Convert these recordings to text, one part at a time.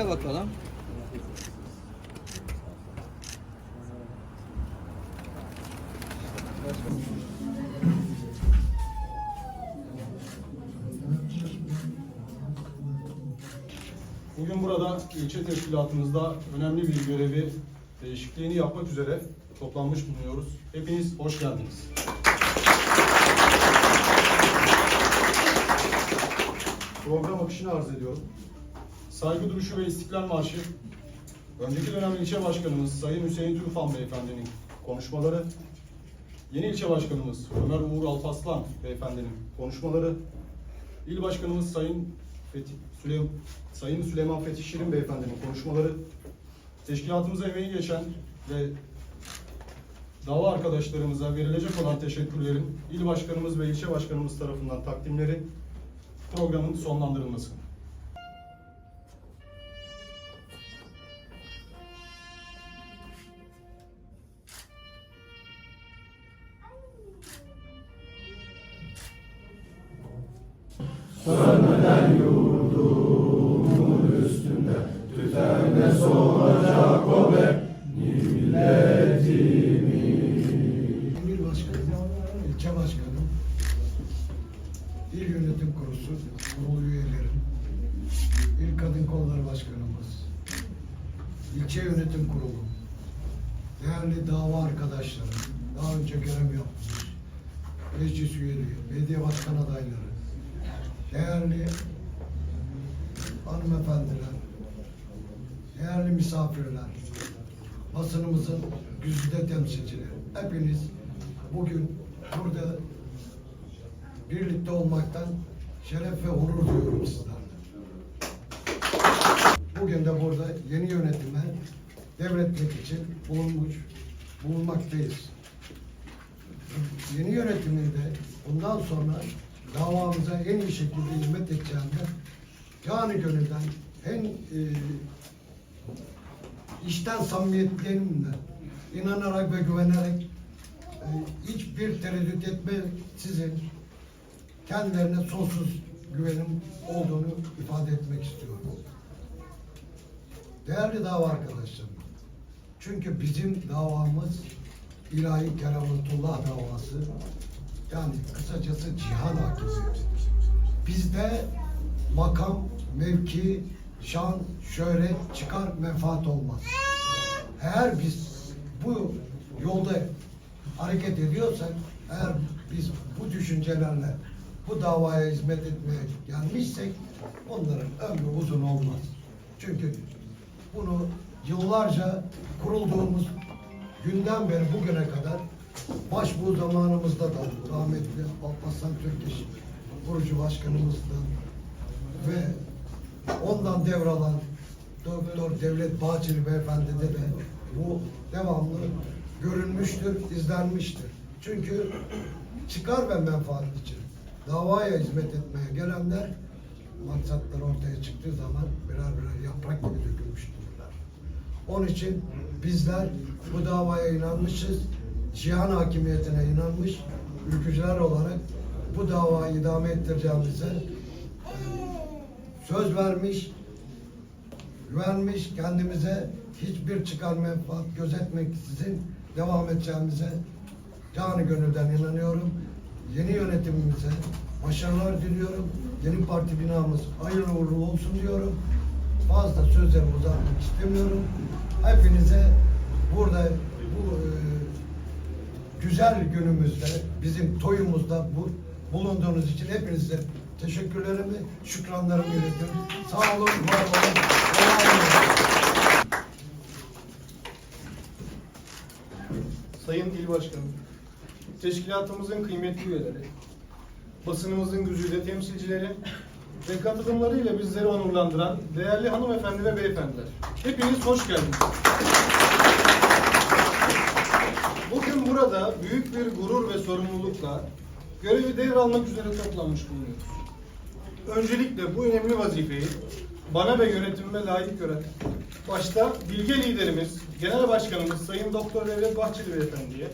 Şöyle bakalım. Bugün burada ilçe teşkilatımızda önemli bir görevi değişikliğini yapmak üzere toplanmış bulunuyoruz. Hepiniz hoş geldiniz. Program akışını arz ediyorum. Saygı duruşu ve İstiklal Marşı, önceki dönem ilçe başkanımız Sayın Hüseyin Tufan Beyefendinin konuşmaları, yeni ilçe başkanımız Ömer Uğur Alpaslan Beyefendinin konuşmaları, İl Başkanımız Sayın Fethi, Süleym, Sayın Süleyman Fethi Şirin Beyefendinin konuşmaları, teşkilatımıza emeği geçen ve dava arkadaşlarımıza verilecek olan teşekkürlerin il başkanımız ve ilçe başkanımız tarafından takdimleri programın sonlandırılması. İl başkanı, ilçe başkanı, il yönetim kurulu, kurulu üyelerim, il kadın kolları başkanımız, ilçe yönetim kurulu, değerli dava arkadaşlarım, daha önce görev yapmış, meclis üyeleri, belediye başkan adayları, değerli hanımefendiler, değerli misafirler, basınımızın güzide temsilcileri, hepiniz bugün burada birlikte olmaktan şeref ve onur duyuyorum sizlerle. Bugün de burada yeni yönetime devretmek için bulunmuş, bulunmaktayız. Yeni yönetimin de bundan sonra davamıza en iyi şekilde hizmet edeceğine canı gönülden en e, işten samimiyetlerimle inanarak ve güvenerek e, hiçbir tereddüt etmeksizin kendilerine sonsuz güvenim olduğunu ifade etmek istiyorum. Değerli dava arkadaşlarım, çünkü bizim davamız ilahi kerametullah davası. Yani kısacası cihan hakimiyeti. Bizde makam, mevki, şan, şöhret, çıkar, menfaat olmaz. Eğer biz bu yolda hareket ediyorsak, eğer biz bu düşüncelerle bu davaya hizmet etmeye gelmişsek onların ömrü uzun olmaz. Çünkü bunu yıllarca kurulduğumuz günden beri bugüne kadar başbuğ zamanımızda da rahmetli Alparslan Türkeş kurucu başkanımızdan ve ondan devralan Doktor Devlet Bahçeli Beyefendi'de de bu devamlı görülmüştür, izlenmiştir. Çünkü çıkar ve menfaat için davaya hizmet etmeye gelenler maksatlar ortaya çıktığı zaman birer birer yaprak gibi dökülmüştürler. Onun için bizler bu davaya inanmışız, cihan hakimiyetine inanmış ülkücüler olarak bu davayı idame ettireceğimize e, söz vermiş, güvenmiş kendimize hiçbir çıkar menfaat gözetmeksizin devam edeceğimize canı gönülden inanıyorum. Yeni yönetimimize başarılar diliyorum. Yeni parti binamız hayırlı uğurlu olsun diyorum. Fazla sözlerimi uzatmak istemiyorum. Hepinize burada bu e, güzel günümüzde, bizim toyumuzda bu bulunduğunuz için hepinize teşekkürlerimi, şükranlarımı iletiyorum. Sağ olun, var olun. Sayın İl Başkanım, teşkilatımızın kıymetli üyeleri, basınımızın güzide temsilcileri ve katılımlarıyla bizleri onurlandıran değerli hanımefendi ve beyefendiler. Hepiniz hoş geldiniz. Büyük bir gurur ve sorumlulukla görevi devralmak üzere toplanmış bulunuyoruz. Öncelikle bu önemli vazifeyi bana ve yönetimime layık gören başta bilge liderimiz, Genel Başkanımız Sayın Doktor Devlet Bahçeli Beyefendi'ye,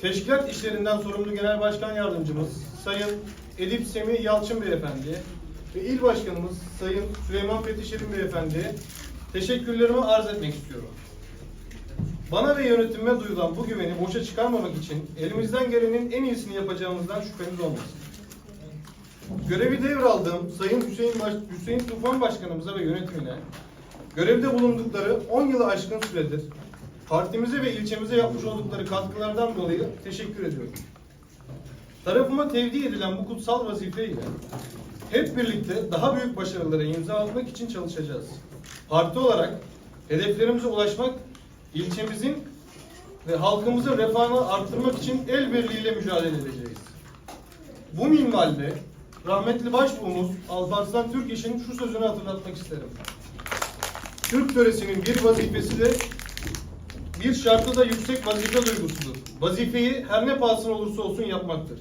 Teşkilat işlerinden sorumlu Genel Başkan Yardımcımız Sayın Edip Semih Yalçın Beyefendi'ye ve il başkanımız Sayın Süleyman Fethi Şirin Beyefendi'ye teşekkürlerimi arz etmek istiyorum. Bana ve yönetimime duyulan bu güveni boşa çıkarmamak için elimizden gelenin en iyisini yapacağımızdan şüpheniz olmasın. Görevi devraldığım Sayın Hüseyin, Baş, Hüseyin Tufan Başkanımıza ve yönetimine görevde bulundukları 10 yılı aşkın süredir partimize ve ilçemize yapmış oldukları katkılardan dolayı teşekkür ediyorum. Tarafıma tevdi edilen bu kutsal vazifeyle hep birlikte daha büyük başarılara imza atmak için çalışacağız. Parti olarak hedeflerimize ulaşmak, ilçemizin ve halkımızın refahını arttırmak için el birliğiyle mücadele edeceğiz. Bu minvalde rahmetli başbuğumuz Alparslan Türkeş'in şu sözünü hatırlatmak isterim. Türk töresinin bir vazifesi de bir şartı da yüksek vazife duygusudur. Vazifeyi her ne pahasına olursa olsun yapmaktır.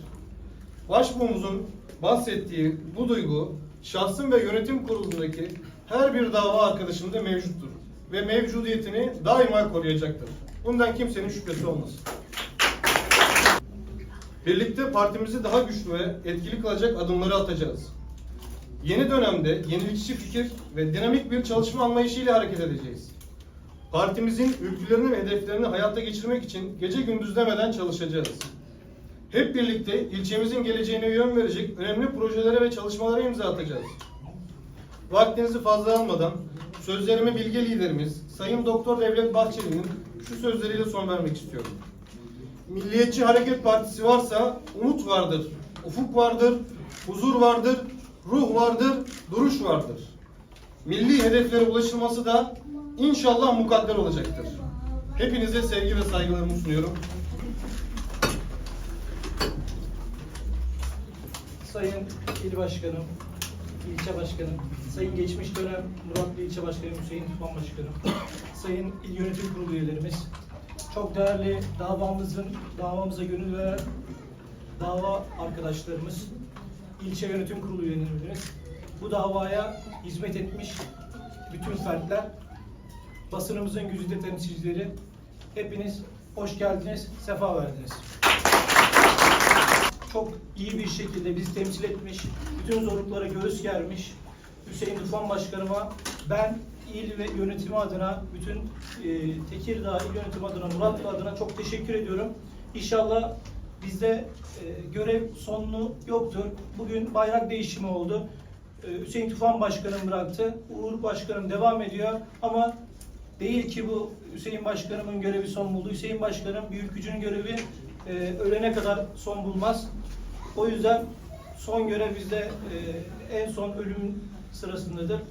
Başbuğumuzun bahsettiği bu duygu şahsın ve yönetim kurulundaki her bir dava arkadaşında mevcuttur ve mevcudiyetini daima koruyacaktır. Bundan kimsenin şüphesi olmasın. Birlikte partimizi daha güçlü ve etkili kılacak adımları atacağız. Yeni dönemde yenilikçi fikir ve dinamik bir çalışma anlayışıyla hareket edeceğiz. Partimizin ülkülerini ve hedeflerini hayata geçirmek için gece gündüz demeden çalışacağız. Hep birlikte ilçemizin geleceğine yön verecek önemli projelere ve çalışmalara imza atacağız. Vaktinizi fazla almadan sözlerime bilge liderimiz Sayın Doktor Devlet Bahçeli'nin şu sözleriyle son vermek istiyorum. Milliyetçi Hareket Partisi varsa umut vardır, ufuk vardır, huzur vardır, ruh vardır, duruş vardır. Milli hedeflere ulaşılması da inşallah mukadder olacaktır. Hepinize sevgi ve saygılarımı sunuyorum. Sayın İl Başkanım, İlçe Başkanım, Sayın geçmiş dönem Muratlı İlçe Başkanım Hüseyin Tufan Başkanım, Sayın İl Yönetim Kurulu üyelerimiz, çok değerli davamızın, davamıza gönül veren dava arkadaşlarımız, ilçe yönetim kurulu üyelerimiz, bu davaya hizmet etmiş bütün fertler, basınımızın güzide temsilcileri, hepiniz hoş geldiniz, sefa verdiniz çok iyi bir şekilde bizi temsil etmiş, bütün zorluklara göğüs germiş Hüseyin Tufan Başkanıma ben il ve yönetimi adına, bütün e, Tekirdağ il yönetimi adına, Muratlı adına çok teşekkür ediyorum. İnşallah bizde e, görev sonunu yoktur. Bugün bayrak değişimi oldu. E, Hüseyin Tufan Başkanım bıraktı. Uğur Başkanım devam ediyor ama değil ki bu Hüseyin Başkanımın görevi son buldu. Hüseyin Başkanım büyük gücün görevi e, ölene kadar son bulmaz. O yüzden son görev bizde e, en son ölüm sırasındadır.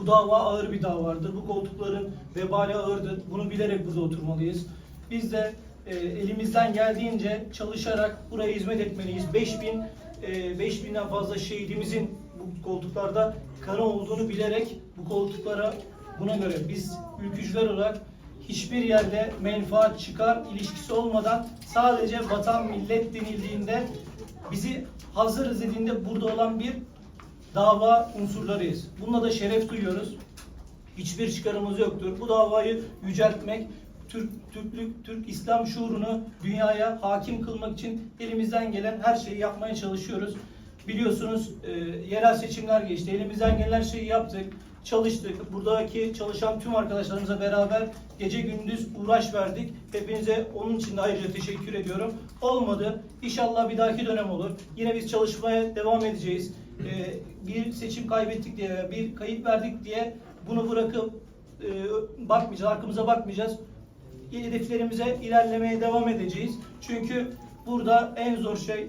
Bu dava ağır bir davadır. Bu koltukların vebali ağırdır. Bunu bilerek burada oturmalıyız. Biz de e, elimizden geldiğince çalışarak buraya hizmet etmeliyiz. 5000 e, 5000'den fazla şehidimizin bu koltuklarda kanı olduğunu bilerek bu koltuklara buna göre biz ülkücüler olarak hiçbir yerde menfaat çıkar ilişkisi olmadan sadece vatan millet denildiğinde bizi hazırız dediğinde burada olan bir dava unsurlarıyız. Bununla da şeref duyuyoruz. Hiçbir çıkarımız yoktur. Bu davayı yüceltmek, Türk, Türklük, Türk İslam şuurunu dünyaya hakim kılmak için elimizden gelen her şeyi yapmaya çalışıyoruz. Biliyorsunuz e, yerel seçimler geçti. Elimizden gelen her şeyi yaptık, çalıştık. Buradaki çalışan tüm arkadaşlarımıza beraber gece gündüz uğraş verdik. Hepinize onun için de ayrıca teşekkür ediyorum. Olmadı. İnşallah bir dahaki dönem olur. Yine biz çalışmaya devam edeceğiz. E, bir seçim kaybettik diye, bir kayıp verdik diye bunu bırakıp e, bakmayacağız, arkamıza bakmayacağız. Hedeflerimize ilerlemeye devam edeceğiz. Çünkü burada en zor şey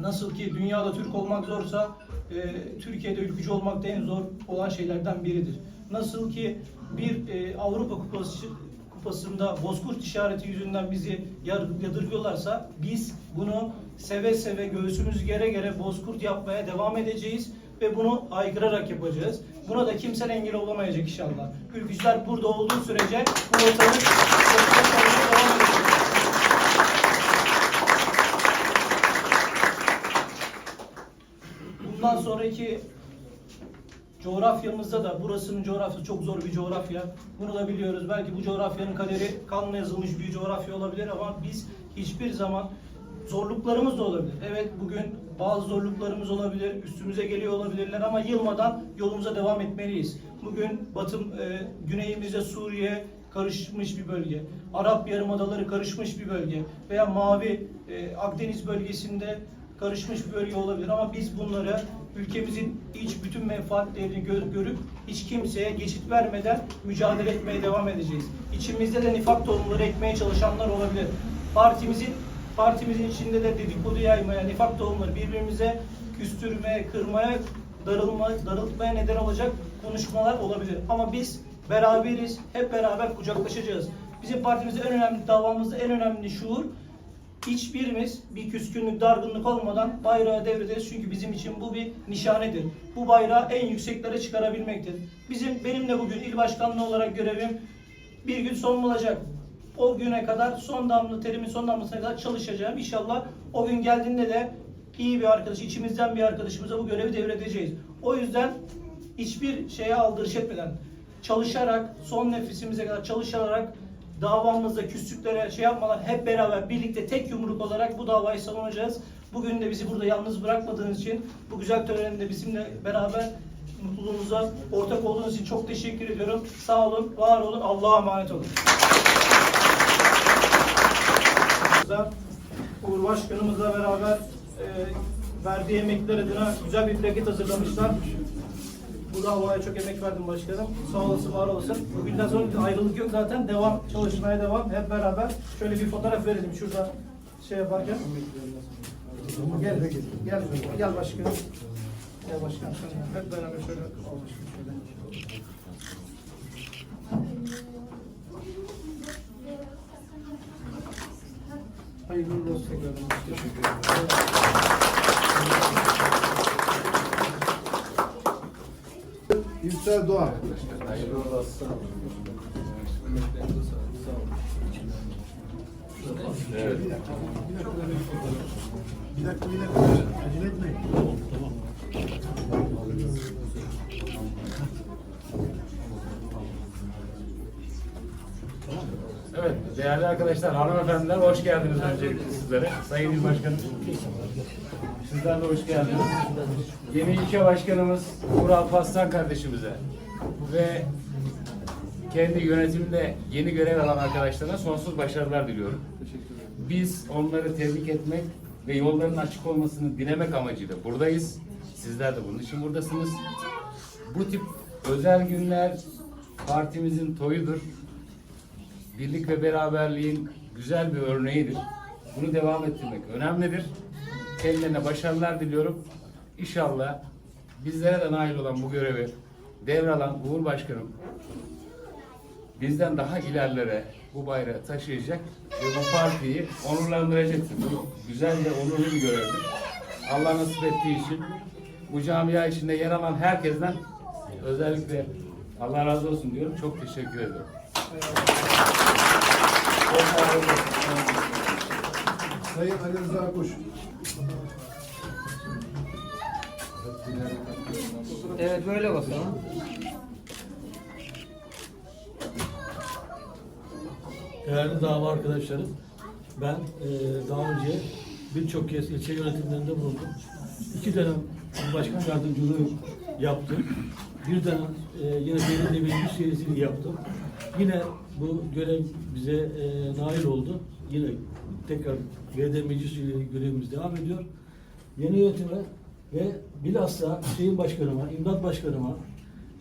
nasıl ki dünyada Türk olmak zorsa e, Türkiye'de ülkücü olmak da en zor olan şeylerden biridir. Nasıl ki bir e, Avrupa kupası kupasında bozkurt işareti yüzünden bizi yadırgıyorlarsa biz bunu seve seve göğsümüz gere gere bozkurt yapmaya devam edeceğiz ve bunu aykırarak yapacağız. Buna da kimse engel olamayacak inşallah. Ülkücüler burada olduğu sürece bu vatanı devam edecek. Bundan sonraki coğrafyamızda da burasının coğrafyası çok zor bir coğrafya. Bunu da biliyoruz. Belki bu coğrafyanın kaderi kanla yazılmış bir coğrafya olabilir ama biz hiçbir zaman zorluklarımız da olabilir. Evet bugün bazı zorluklarımız olabilir, üstümüze geliyor olabilirler ama yılmadan yolumuza devam etmeliyiz. Bugün batım, e, güneyimizde Suriye karışmış bir bölge, Arap Yarımadaları karışmış bir bölge veya Mavi e, Akdeniz bölgesinde karışmış bir bölge olabilir ama biz bunları ülkemizin iç bütün menfaatlerini gör- görüp hiç kimseye geçit vermeden mücadele etmeye devam edeceğiz. İçimizde de nifak tohumları ekmeye çalışanlar olabilir. Partimizin partimizin içinde de dedikodu yaymaya, nifak tohumları birbirimize küstürmeye, kırmaya, darılma, darıltmaya neden olacak konuşmalar olabilir. Ama biz beraberiz, hep beraber kucaklaşacağız. Bizim partimizde en önemli davamızda en önemli şuur hiçbirimiz bir küskünlük, dargınlık olmadan bayrağı devrederiz. Çünkü bizim için bu bir nişanedir. Bu bayrağı en yükseklere çıkarabilmektir. Bizim benim de bugün il başkanlığı olarak görevim bir gün son bulacak. O güne kadar son damla terimin son damlasına kadar çalışacağım. İnşallah o gün geldiğinde de iyi bir arkadaş, içimizden bir arkadaşımıza bu görevi devredeceğiz. O yüzden hiçbir şeye aldırış etmeden çalışarak, son nefesimize kadar çalışarak davamızda küslüklere şey yapmadan hep beraber birlikte tek yumruk olarak bu davayı savunacağız. Bugün de bizi burada yalnız bırakmadığınız için bu güzel törende bizimle beraber mutluluğumuza ortak olduğunuz için çok teşekkür ediyorum. Sağ olun, var olun, Allah'a emanet olun. Uğur Başkanımızla beraber e, verdiği emekler adına güzel bir plaket hazırlamışlar. Bu davaya çok emek verdim başkanım. Sağ olasın, var olasın. Bugünden sonra ayrılık yok zaten. Devam, çalışmaya devam. Hep beraber şöyle bir fotoğraf verelim şurada şey yaparken. Gel, gel, gel başkanım. Gel başkanım. Hep beraber şöyle. Hayırlı olsun. Teşekkür ederim. Yüksel Doğan. Bir dakika bir dakika. Acele etmeyin. Evet, değerli arkadaşlar, hanımefendiler hoş geldiniz öncelikle sizlere. Sayın Başkanım. Sizler de hoş geldiniz. Yeni ilçe başkanımız Uğur Alparslan kardeşimize ve kendi yönetiminde yeni görev alan arkadaşlarına sonsuz başarılar diliyorum. Biz onları tebrik etmek ve yolların açık olmasını dilemek amacıyla buradayız. Sizler de bunun için buradasınız. Bu tip özel günler partimizin toyudur birlik ve beraberliğin güzel bir örneğidir. Bunu devam ettirmek önemlidir. Kendilerine başarılar diliyorum. İnşallah bizlere de nail olan bu görevi devralan Uğur Başkanım bizden daha ilerlere bu bayrağı taşıyacak ve bu partiyi onurlandıracaktır. Bu güzel ve onurlu bir görevdir. Allah nasip ettiği için bu camia içinde yer alan herkesten özellikle Allah razı olsun diyorum. Çok teşekkür ederim. Sayın Ali Rıza Kuş. Evet böyle bakalım. Değerli dava arkadaşlarım, ben e, daha önce birçok kez ilçe yönetimlerinde bulundum. İki dönem başkan yardımcılığı yaptım. Bir dönem e, yine belediye meclis üyeliği yaptım. Yine bu görev bize e, nail oldu. Yine tekrar belediye meclis görevimiz devam ediyor. Yeni yönetime ve bilhassa Hüseyin Başkanıma, İmdat Başkanıma,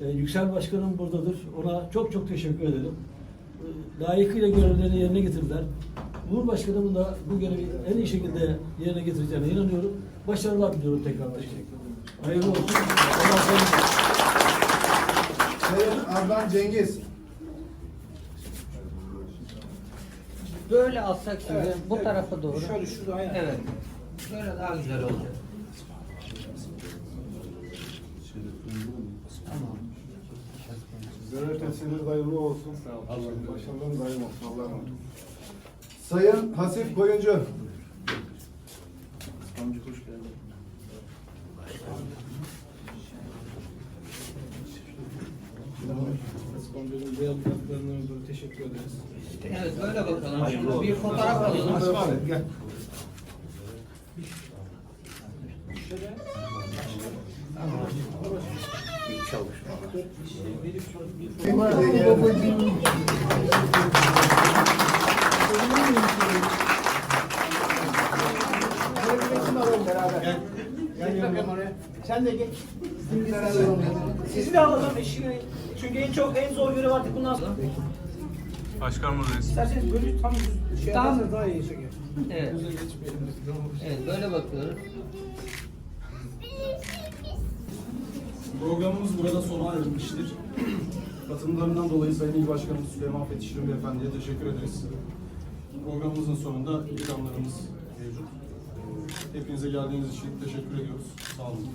e, Yüksel Başkanım buradadır. Ona çok çok teşekkür ederim. E, layıkıyla görevlerini yerine getirdiler. Uğur Başkanımın da bu görevi en iyi şekilde yerine getireceğine inanıyorum. Başarılar diliyorum tekrar. Hayırlı olsun. Allah Sayın Adnan Cengiz. Böyle alsak sizi bu tarafa doğru. Şöyle şurada aynen. Evet. Böyle daha güzel olacak. Tamam. Tesliminiz hayırlı olsun. Allah başarılarınız hayırlı olsun. Allah'a emanet olun. Sayın Hasip Koyuncu. Teşekkür ederiz. Evet böyle bakalım. Şimdi bir fotoğraf alalım. Gel. Şöyle. Sen de git. Sizi de alalım eşini. Çünkü en çok en zor görev artık bundan sonra. Başkanımız İsterseniz böyle tam şey Tamam. yaparsanız daha iyi çeker. Evet. Evet böyle bakıyoruz. Programımız burada sona ermiştir. Katılımlarından dolayı Sayın İl Başkanımız Süleyman Fethi Şirin Beyefendi'ye teşekkür ederiz. Programımızın sonunda ikramlarımız mevcut. Hepinize geldiğiniz için teşekkür ediyoruz. Sağ olun.